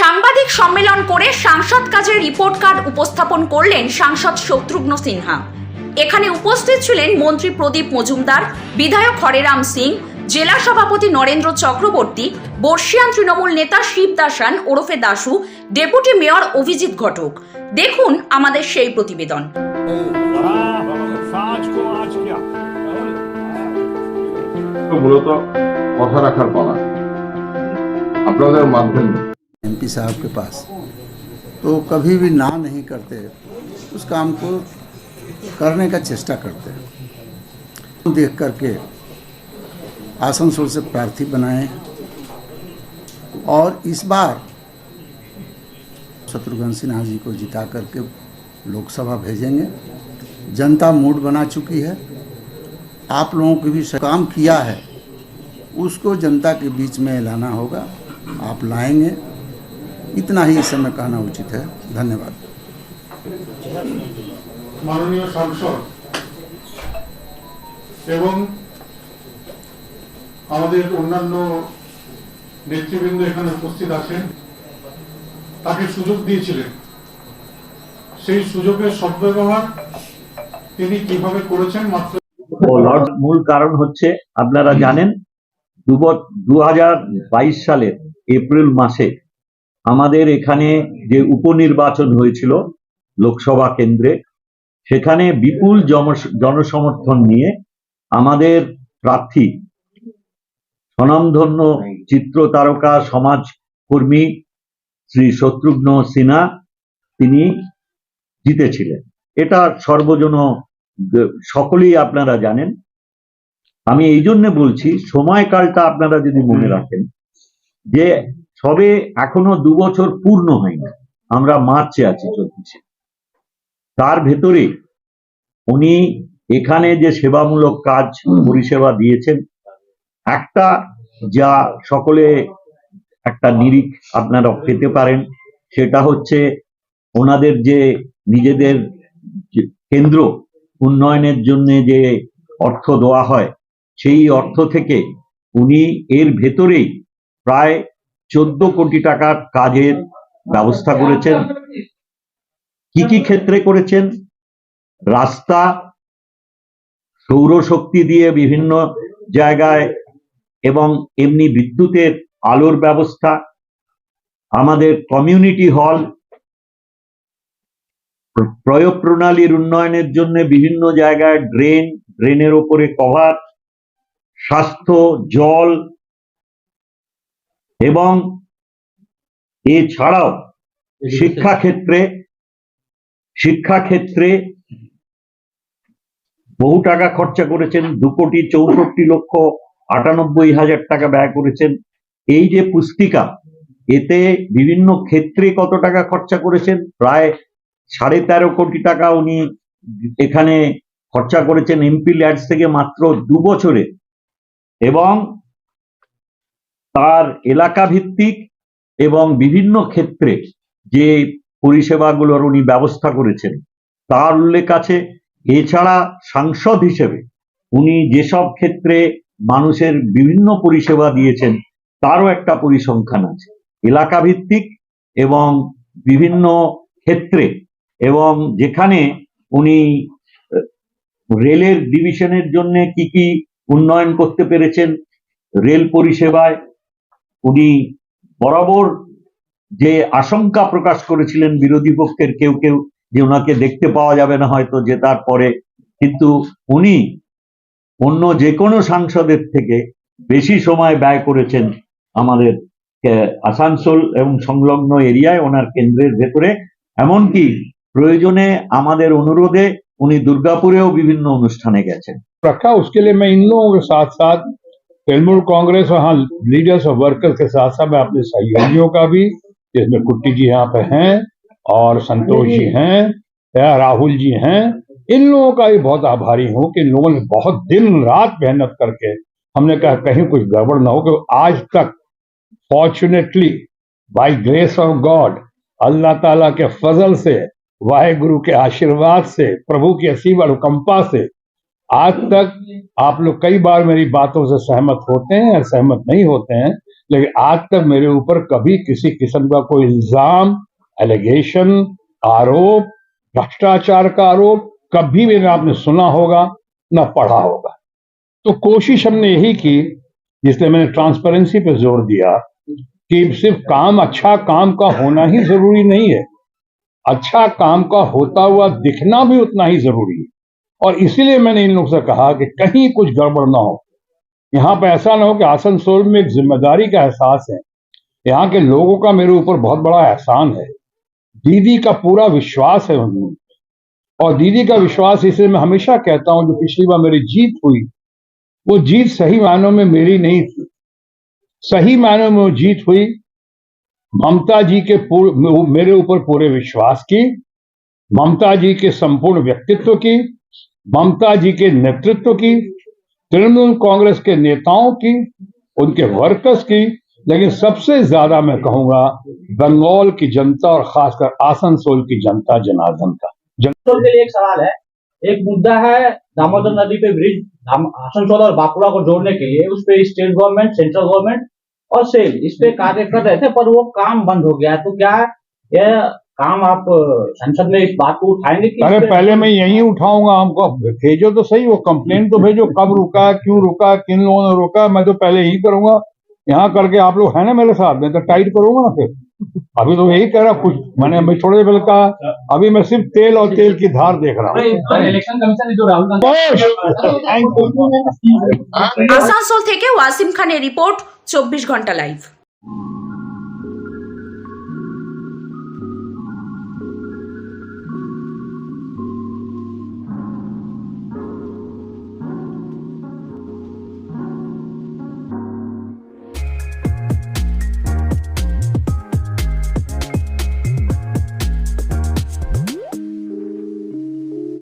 সাংবাদিক সম্মেলন করে সাংসদ কাজের রিপোর্ট কার্ড উপস্থাপন করলেন সাংসদ শত্রুঘ্ন সিনহা। এখানে উপস্থিত ছিলেন মন্ত্রী প্রদীপ মজুমদার, বিধায়ক হরেরাম সিং, জেলা সভাপতি নরেন্দ্র চক্রবর্তী, বর্ষিয়ান তৃণমূল নেতা শিব দাসান, ওরফে দাশু, ডেপুটি মেয়র অভিজিৎ ঘটক। দেখুন আমাদের সেই প্রতিবেদন। মূলত কথা রাখার পালা। আপনাদের মাধ্যমে। एमपी साहब के पास। तो कभी भी ना नहीं करते, उस काम को करने का चेष्टा करते हैं। देख करके आसनसोल से प्रार्थी बनाए। और इस बार शत्रुघ्न सिन्हा जी को जिता करके लोकसभा भेजेंगे। जनता मूड बना चुकी है। आप लोगों को भी काम किया है, उसको जनता के बीच में लाना होगा। आप लाएँगे। इतना ही इस समय कहना उचित है धन्यवाद মাননীয় সাংসদ এবং আমাদের অন্যান্য নেতৃবৃন্দ এখানে উপস্থিত আছেন তাকে সুযোগ দিয়েছিলেন সেই সুযোগের সদ্ব্যবহার তিনি কিভাবে করেছেন মাত্র ও লর্ড মূল কারণ হচ্ছে আপনারা জানেন দু হাজার বাইশ সালের এপ্রিল মাসে আমাদের এখানে যে উপনির্বাচন হয়েছিল লোকসভা কেন্দ্রে সেখানে বিপুল জনসমর্থন নিয়ে আমাদের প্রার্থী স্বনামধন্য চিত্র তারকা সমাজ কর্মী শ্রী শত্রুঘ্ন সিনহা তিনি জিতেছিলেন। এটা সর্বজন সকলেই আপনারা জানেন। আমি এই জন্য বলছি সময়কালটা আপনারা যদি মনে রাখেন যে সবে এখনও দু বছর পূর্ণ হয়নি। আমরা মার্চে আছি চলছে তার ভেতরে উনি এখানে যে সেবামূলক কাজ পরিষেবা দিয়েছেন একটা যা সকলে একটা নিরিখ আপনারা পেতে পারেন সেটা হচ্ছে ওনাদের যে নিজেদের কেন্দ্র উন্নয়নের জন্য যে অর্থ দেওয়া হয় সেই অর্থ থেকে উনি এর ভেতরেই প্রায় চোদ্দ কোটি টাকার কাজের ব্যবস্থা করেছেন। কি কি ক্ষেত্রে করেছেন? রাস্তা, সৌরশক্তি দিয়ে বিভিন্ন জায়গায় এবং এমনি বিদ্যুতের আলোর ব্যবস্থা, আমাদের কমিউনিটি হল, প্রয়োগ প্রণালীর উন্নয়নের জন্য বিভিন্ন জায়গায় ড্রেন, ড্রেনের ওপরে কভার, স্বাস্থ্য, জল এবং এছাড়াও শিক্ষাক্ষেত্রে শিক্ষাক্ষেত্রে বহু টাকা খরচা করেছেন দু কোটি চৌষট্টি লক্ষ আটানব্বই হাজার টাকা ব্যয় করেছেন। এই যে পুস্তিকা এতে বিভিন্ন ক্ষেত্রে কত টাকা খরচা করেছেন? প্রায় সাড়ে তেরো কোটি টাকা উনি এখানে খরচা করেছেন এমপি ল্যাডস থেকে মাত্র দু বছরে। এবং তার এলাকা ভিত্তিক এবং বিভিন্ন ক্ষেত্রে যে পরিষেবাগুলোর উনি ব্যবস্থা করেছেন, তার উল্লেখ আছে। এছাড়া সাংসদ হিসেবে উনি যেসব ক্ষেত্রে মানুষের বিভিন্ন পরিষেবা দিয়েছেন, তারও একটা পরিসংখ্যান আছে। এলাকা ভিত্তিক এবং বিভিন্ন ক্ষেত্রে এবং যেখানে উনি রেলের ডিভিশনের জন্য কি কি উন্নয়ন করতে পেরেছেন, রেল পরিষেবায় উনি বরাবর যে আশঙ্কা প্রকাশ করেছিলেন বিরোধী পক্ষের কেউ কেউ যে ওনাকে দেখতে পাওয়া যাবে না হয়তো জেতার পরে কিন্তু উনি অন্য যে কোনো সাংসদের থেকে বেশি সময় ব্যয় করেছেন আমাদের আহ, আসানসোল এবং সংলগ্ন এরিয়ায় ওনার কেন্দ্রের ভেতরে এমনকি প্রয়োজনে আমাদের অনুরোধে উনি দুর্গাপুরেও বিভিন্ন অনুষ্ঠানে গেছেন रखा उसके लिए मैं इन लोगों के साथ साथ तृणमूल कांग्रेस और हाँ लीडर्स और वर्कर्स के साथ साथ मैं अपने सहयोगियों का भी जिसमें कुट्टी जी यहाँ पे हैं और संतोष जी हैं या राहुल जी हैं इन लोगों का भी बहुत आभारी हूँ कि इन लोगों ने बहुत दिन रात मेहनत करके हमने कहा कहीं कुछ गड़बड़ ना हो कि आज तक fortunately by grace of God Allah ताला के फजल से वाहेगुरु के आशीर्वाद से प्रभु की असीम अनुकंपा से आज तक आप लोग कई बार मेरी बातों से सहमत होते हैं या सहमत नहीं होते हैं, लेकिन आज तक मेरे ऊपर कभी किसी किस्म का कोई इल्ज़ाम, एलिगेशन, आरोप, भ्रष्टाचार का आरोप कभी भी ना आपने सुना होगा, ना पढ़ा होगा। तो कोशिश हमने यही की जिसलिए मैंने ट्रांसपेरेंसी पे ज़ोर दिया, कि सिर्फ़ काम अच्छा काम का होना ही ज़रूरी नहीं है। अच्छा काम का होता हुआ दिखना भी उतना ही ज़रूरी है। और इसीलिए मैंने इन लोगों से कहा कि कहीं कुछ गड़बड़ ना हो। यहाँ पर ऐसा ना हो कि आसनसोल में एक ज़िम्मेदारी का एहसास है। यहाँ के लोगों का मेरे ऊपर बहुत बड़ा एहसान है। दीदी का पूरा विश्वास है उनमें और दीदी का विश्वास इसलिए मैं हमेशा कहता हूँ, जो पिछली बार मेरी जीत हुई, वो जीत सही मायनों में मेरी नहीं थी। सही मायनों में वो जीत हुई। ममता जी के मेरे ऊपर पूरे विश्वास की, ममता जी के संपूर्ण व्यक्तित्व की ममता जी के नेतृत्व की, तृणमूल कांग्रेस के नेताओं की, उनके वर्कर्स की, लेकिन सबसे ज़्यादा मैं कहूँगा बंगाल की जनता और खासकर आसनसोल की जनता, जनार्दन का। आसनसोल के लिए एक सवाल है। एक मुद्दा है दामोदर नदी पे ब्रिज आसनसोल और बांकुड़ा को जोड़ने के लिए, उस पर स्टेट गवर्नमेंट, सेंट्रल गवर्नमेंट और सेल, इस पे कार्य कर रहे थे पर वो काम बंद हो गया तो क्या यह काम आप अ, संसद में इस बात को उठाएंगे कि इस अरे पे- पहले मैं यही उठाऊंगा हमको भेजो तो सही वो कंप्लेन तो भेजो कब रुका क्यों रुका किन लोगों ने रोका मैं तो पहले यही करूंगा यहाँ करके आप लोग है ना मेरे साथ मैं तो टाइट करूंगा ना फिर अभी तो यही कह रहा कुछ मैंने अभी थोड़ी देर पहले कहा अभी मैं सिर्फ तेल और तेल की धार देख रहा हूँ इलेक्शन कमीशन ने जो राहुल गांधी थैंक यू আসানসোল থেকে ওয়াসিম খানের রিপোর্ট চব্বিশ ঘন্টা লাইভ